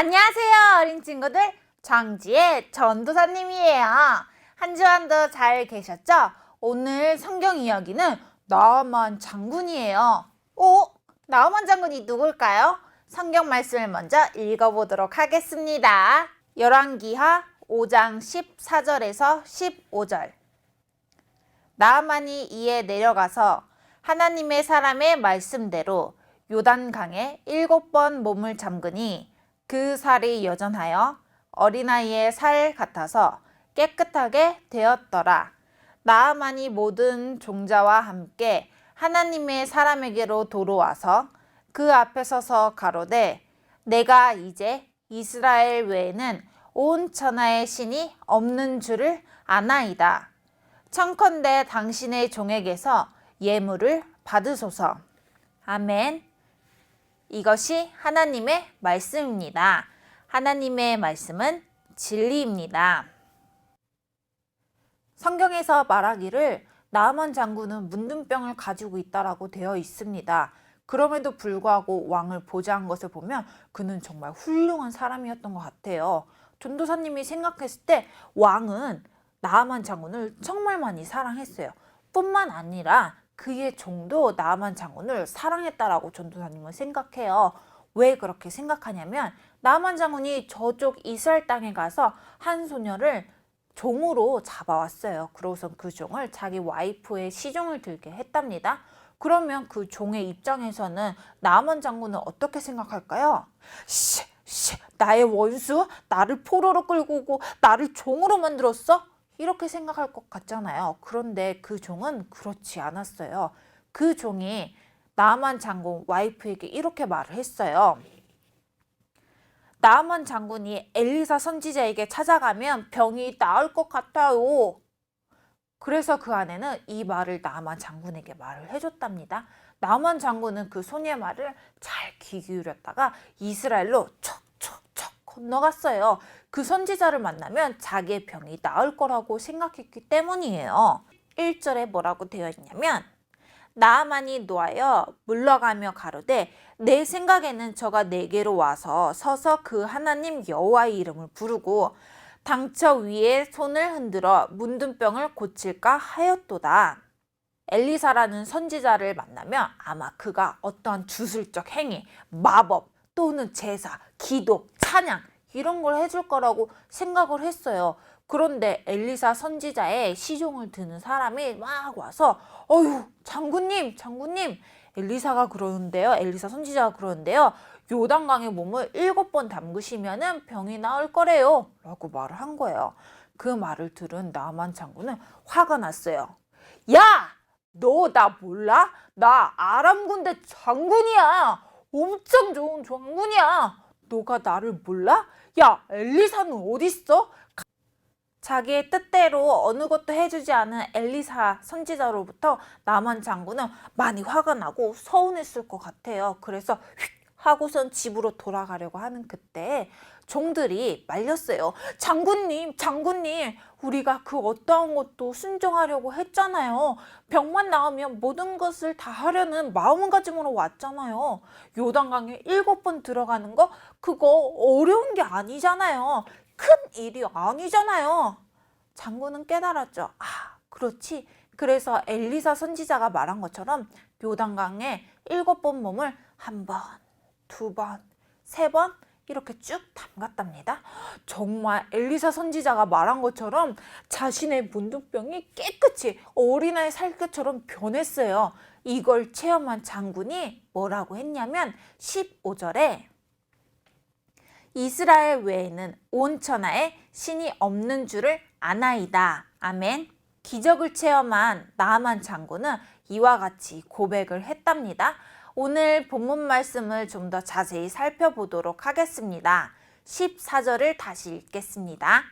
안녕하세요, 어린 친구들. 정지의 전도사님이에요. 한 주간도 잘 계셨죠? 오늘 성경 이야기는 나만 장군이에요. 오, 나만 장군이 누굴까요? 성경 말씀을 먼저 읽어보도록 하겠습니다. 열왕기하 5장 14절에서 15절. 나아만이 이에 내려가서 하나님의 사람의 말씀대로 요단강에 일곱 번 몸을 잠그니 그 살이 여전하여 어린아이의 살 같아서 깨끗하게 되었더라. 나아만이 모든 종자와 함께 하나님의 사람에게로 도로와서 그 앞에 서서 가로되 내가 이제 이스라엘 외에는 온 천하의 신이 없는 줄을 아나이다. 청컨대 당신의 종에게서 예물을 받으소서. 아멘. 이것이 하나님의 말씀입니다. 하나님의 말씀은 진리입니다. 성경에서 말하기를 나만 장군은 문둥병을 가지고 있다라고 되어 있습니다. 그럼에도 불구하고 왕을 보좌한 것을 보면 그는 정말 훌륭한 사람이었던 것 같아요. 전도사님이 생각했을 때 왕은 나아만 장군을 정말 많이 사랑했어요. 뿐만 아니라 그의 종도 나아만 장군을 사랑했다라고 전도사님은 생각해요. 왜 그렇게 생각하냐면 나아만 장군이 저쪽 이스라엘 땅에 가서 한 소녀를 종으로 잡아왔어요. 그러고선 그 종을 자기 와이프의 시종을 들게 했답니다. 그러면 그 종의 입장에서는 나만 장군은 어떻게 생각할까요? 씨, 씨, 나의 원수, 나를 포로로 끌고 오고 나를 종으로 만들었어? 이렇게 생각할 것 같잖아요. 그런데 그 종은 그렇지 않았어요. 그 종이 나만 장군 와이프에게 이렇게 말을 했어요. 나만 장군이 엘리사 선지자에게 찾아가면 병이 나을 것 같아요. 그래서 그 아내는 이 말을 나만 장군에게 말을 해줬답니다. 나만 장군은 그 소녀의 말을 잘 귀 기울였다가 이스라엘로 척척척 건너갔어요. 그 선지자를 만나면 자기의 병이 나을 거라고 생각했기 때문이에요. 1절에 뭐라고 되어 있냐면 나아만이 노하여 물러가며 가로되 내 생각에는 저가 내게로 와서 서서 그 하나님 여호와의 이름을 부르고 당처 위에 손을 흔들어 문둥병을 고칠까 하였도다. 엘리사라는 선지자를 만나면 아마 그가 어떠한 주술적 행위, 마법 또는 제사, 기도, 찬양 이런 걸 해줄 거라고 생각을 했어요. 그런데 엘리사 선지자의 시종을 드는 사람이 막 와서 어휴 장군님 장군님. 엘리사가 그러는데요. 엘리사 선지자가 그러는데요. 요단강에 몸을 일곱 번 담그시면은 병이 나을 거래요. 라고 말을 한 거예요. 그 말을 들은 나만 장군은 화가 났어요. 야! 너 나 몰라? 나 아람 군대 장군이야. 엄청 좋은 장군이야 너가 나를 몰라? 야 엘리사는 어딨어? 자기의 뜻대로 어느 것도 해주지 않은 엘리사 선지자로부터 나만 장군은 많이 화가 나고 서운했을 것 같아요. 그래서 휙 하고선 집으로 돌아가려고 하는 그때 종들이 말렸어요. 장군님, 장군님, 우리가 그 어떠한 것도 순종하려고 했잖아요. 병만 나으면 모든 것을 다 하려는 마음가짐으로 왔잖아요. 요단강에 일곱 번 들어가는 거 그거 어려운 게 아니잖아요. 큰 일이 아니잖아요. 장군은 깨달았죠. 아, 그렇지. 그래서 엘리사 선지자가 말한 것처럼 요단강에 일곱 번 몸을 한 번, 두 번, 세 번 이렇게 쭉 담갔답니다. 정말 엘리사 선지자가 말한 것처럼 자신의 문둥병이 깨끗이 어린아이 살것처럼 변했어요. 이걸 체험한 장군이 뭐라고 했냐면 15절에 이스라엘 외에는 온 천하에 신이 없는 줄을 아나이다. 아멘. 기적을 체험한 나아만 장군은 이와 같이 고백을 했답니다. 오늘 본문 말씀을 좀 더 자세히 살펴보도록 하겠습니다. 14절을 다시 읽겠습니다.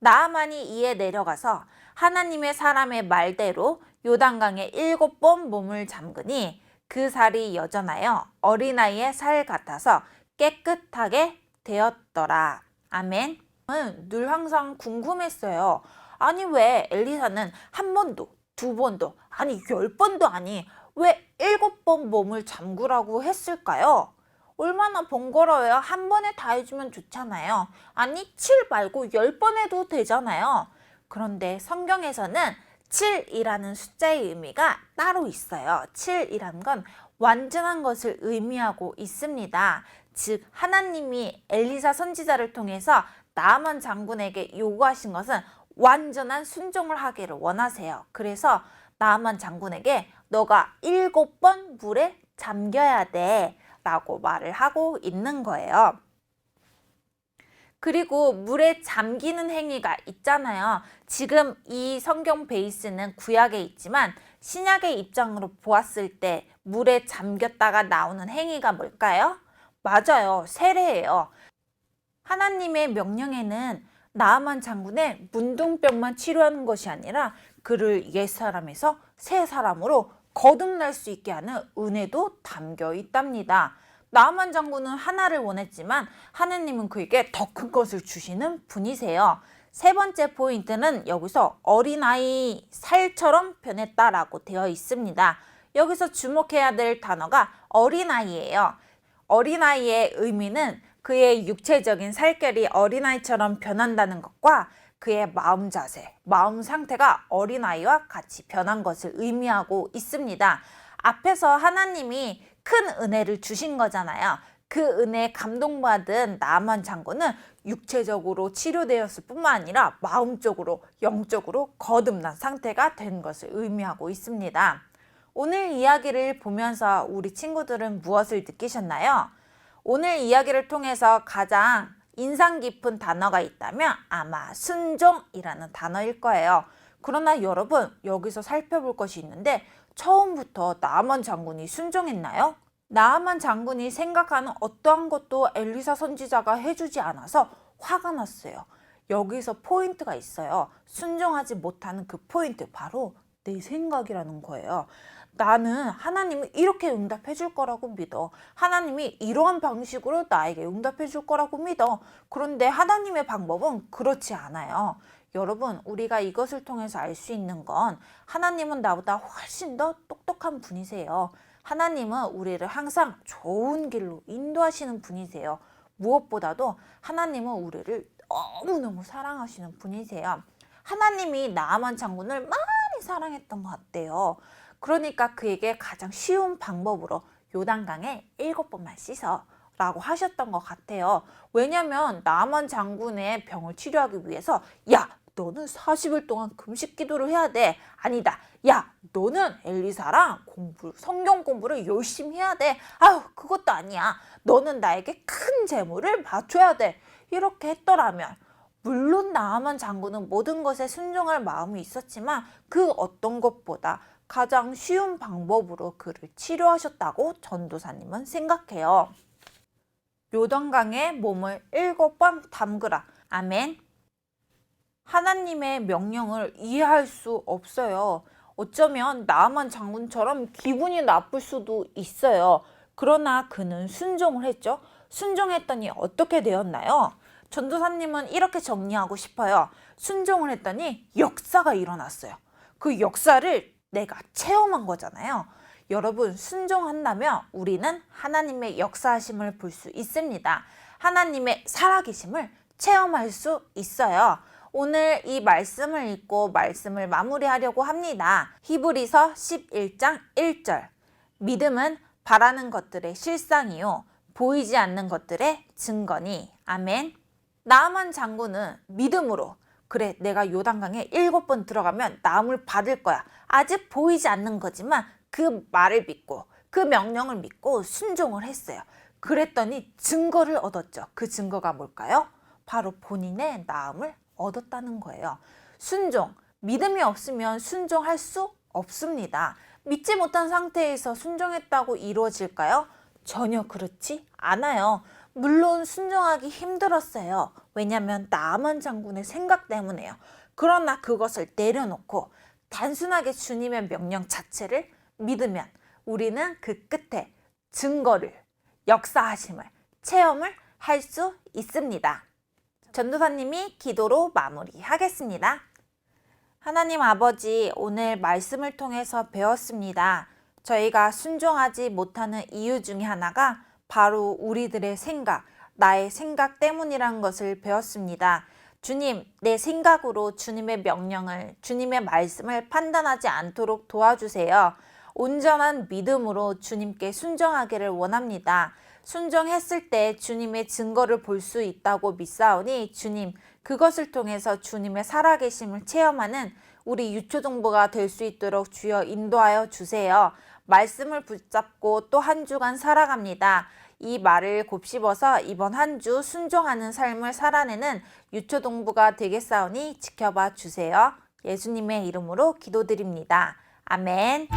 나아만이 이에 내려가서 하나님의 사람의 말대로 요단강에 일곱 번 몸을 잠그니 그 살이 여전하여 어린아이의 살 같아서 깨끗하게 되었더라. 아멘. 저는 늘 항상 궁금했어요. 아니 왜 엘리사는 한 번도 두 번도 아니 열 번도 아니 왜 일곱 번 몸을 잠그라고 했을까요? 얼마나 번거로워요. 한 번에 다 해주면 좋잖아요. 아니, 7 말고 10번 해도 되잖아요. 그런데 성경에서는 7이라는 숫자의 의미가 따로 있어요. 7이라는 건 완전한 것을 의미하고 있습니다. 즉, 하나님이 엘리사 선지자를 통해서 나만 장군에게 요구하신 것은 완전한 순종을 하기를 원하세요. 그래서 나만 장군에게 너가 일곱 번 물에 잠겨야 돼. 라고 말을 하고 있는 거예요. 그리고 물에 잠기는 행위가 있잖아요. 지금 이 성경 베이스는 구약에 있지만 신약의 입장으로 보았을 때 물에 잠겼다가 나오는 행위가 뭘까요? 맞아요. 세례예요. 하나님의 명령에는 나아만 장군의 문둥병만 치료하는 것이 아니라 그를 옛사람에서 새 사람으로 거듭날 수 있게 하는 은혜도 담겨 있답니다. 나아만 장군은 하나를 원했지만 하나님은 그에게 더 큰 것을 주시는 분이세요. 세 번째 포인트는 여기서 어린아이 살처럼 변했다라고 되어 있습니다. 여기서 주목해야 될 단어가 어린아이예요. 어린아이의 의미는 그의 육체적인 살결이 어린아이처럼 변한다는 것과 그의 마음 자세, 마음 상태가 어린아이와 같이 변한 것을 의미하고 있습니다. 앞에서 하나님이 큰 은혜를 주신 거잖아요. 그 은혜에 감동받은 나만 장군은 육체적으로 치료되었을 뿐만 아니라 마음적으로, 영적으로 거듭난 상태가 된 것을 의미하고 있습니다. 오늘 이야기를 보면서 우리 친구들은 무엇을 느끼셨나요? 오늘 이야기를 통해서 가장 인상 깊은 단어가 있다면 아마 순종이라는 단어일 거예요. 그러나 여러분, 여기서 살펴볼 것이 있는데 처음부터 나아만 장군이 순종했나요? 나아만 장군이 생각하는 어떠한 것도 엘리사 선지자가 해주지 않아서 화가 났어요. 여기서 포인트가 있어요. 순종하지 못하는 그 포인트, 바로 내 생각이라는 거예요. 나는 하나님이 이렇게 응답해 줄 거라고 믿어. 하나님이 이러한 방식으로 나에게 응답해 줄 거라고 믿어. 그런데 하나님의 방법은 그렇지 않아요. 여러분, 우리가 이것을 통해서 알 수 있는 건 하나님은 나보다 훨씬 더 똑똑한 분이세요. 하나님은 우리를 항상 좋은 길로 인도하시는 분이세요. 무엇보다도 하나님은 우리를 너무너무 사랑하시는 분이세요. 하나님이 나아만 장군을 많이 사랑했던 것 같대요. 그러니까 그에게 가장 쉬운 방법으로 요단강에 일곱 번만 씻어 라고 하셨던 것 같아요. 왜냐면 나만 장군의 병을 치료하기 위해서 야 너는 40일 동안 금식 기도를 해야 돼. 아니다. 야 너는 엘리사랑 공부 성경 공부를 열심히 해야 돼. 아유 그것도 아니야. 너는 나에게 큰 재물을 바쳐야 돼. 이렇게 했더라면 물론 나아만 장군은 모든 것에 순종할 마음이 있었지만 그 어떤 것보다 가장 쉬운 방법으로 그를 치료하셨다고 전도사님은 생각해요. 요단강에 몸을 일곱 번 담그라. 아멘. 하나님의 명령을 이해할 수 없어요. 어쩌면 나만 장군처럼 기분이 나쁠 수도 있어요. 그러나 그는 순종을 했죠. 순종했더니 어떻게 되었나요? 전도사님은 이렇게 정리하고 싶어요. 순종을 했더니 역사가 일어났어요. 그 역사를 내가 체험한 거잖아요. 여러분, 순종한다면 우리는 하나님의 역사하심을 볼 수 있습니다. 하나님의 살아계심을 체험할 수 있어요. 오늘 이 말씀을 읽고 말씀을 마무리하려고 합니다. 히브리서 11장 1절. 믿음은 바라는 것들의 실상이요. 보이지 않는 것들의 증거니. 아멘. 나만 장군은 믿음으로 그래 내가 요단강에 일곱 번 들어가면 나음을 받을 거야. 아직 보이지 않는 거지만 그 말을 믿고 그 명령을 믿고 순종을 했어요. 그랬더니 증거를 얻었죠. 그 증거가 뭘까요? 바로 본인의 나음을 얻었다는 거예요. 순종. 믿음이 없으면 순종할 수 없습니다. 믿지 못한 상태에서 순종했다고 이루어질까요? 전혀 그렇지 않아요. 물론 순종하기 힘들었어요. 왜냐하면 나만 장군의 생각 때문에요. 그러나 그것을 내려놓고 단순하게 주님의 명령 자체를 믿으면 우리는 그 끝에 증거를, 역사하심을, 체험을 할 수 있습니다. 전도사님이 기도로 마무리하겠습니다. 하나님 아버지, 오늘 말씀을 통해서 배웠습니다. 저희가 순종하지 못하는 이유 중에 하나가 바로 우리들의 생각, 나의 생각 때문이란 것을 배웠습니다. 주님, 내 생각으로 주님의 명령을, 주님의 말씀을 판단하지 않도록 도와주세요. 온전한 믿음으로 주님께 순종하기를 원합니다. 순종했을 때 주님의 증거를 볼 수 있다고 믿사오니 주님, 그것을 통해서 주님의 살아계심을 체험하는 우리 유초동부가 될 수 있도록 주여 인도하여 주세요. 말씀을 붙잡고 또 한 주간 살아갑니다. 이 말을 곱씹어서 이번 한 주 순종하는 삶을 살아내는 유초동부가 되겠사오니 지켜봐 주세요. 예수님의 이름으로 기도드립니다. 아멘.